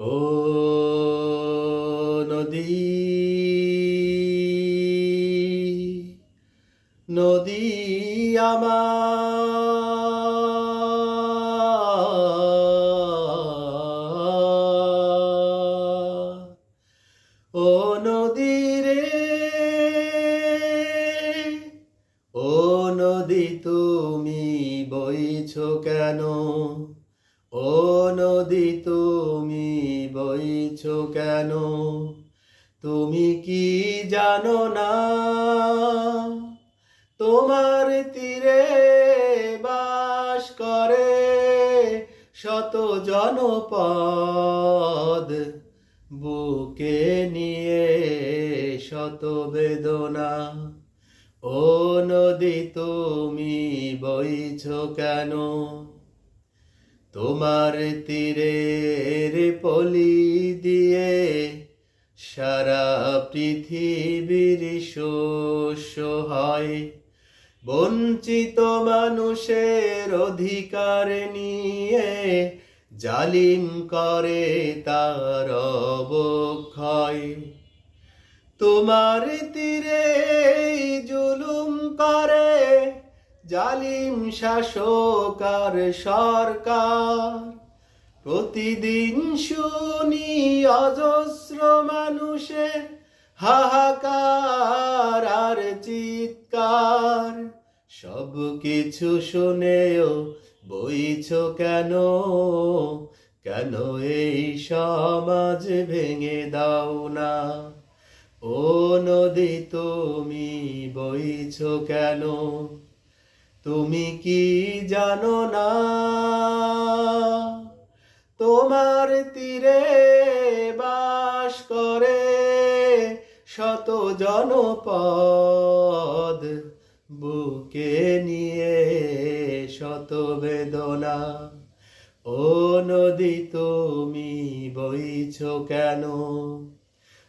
ও নদী নদী আমার। ও নদী রে ও নদী তুমি বইছ কেন? ও নদী, তুমি বইছ কেন? তুমি কি জানো না? তোমার তীরে বাস করে শত জনপদ, বুকে নিয়ে শত বেদনা। ও নদী, তুমি বইছ কেন? তোমার তীরের পলি দিয়ে সারা পৃথিবীর শস্য হয়। বঞ্চিত মানুষের অধিকার নিয়ে জালিম করে তার অবক্ষয়। তোমার তীরে জালিম শাসক আর সরকার। প্রতিদিন শুনি অজস্র মানুষে হাহাকার আর চিৎকার। সব কিছু শুনেও বইছ কেন? কেন এই সমাজ ভেঙে দাও না? ও নদী, তুমি বইছ কেন? তুমি কি জানো না? তোমার তীরে বাস করে শত জনপদ, বুকে নিয়ে শত বেদনা। ও নদী, তুমি বইছ কেন?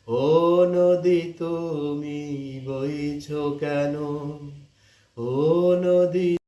ও নদী, তুমি বইছ কেন? ও নদী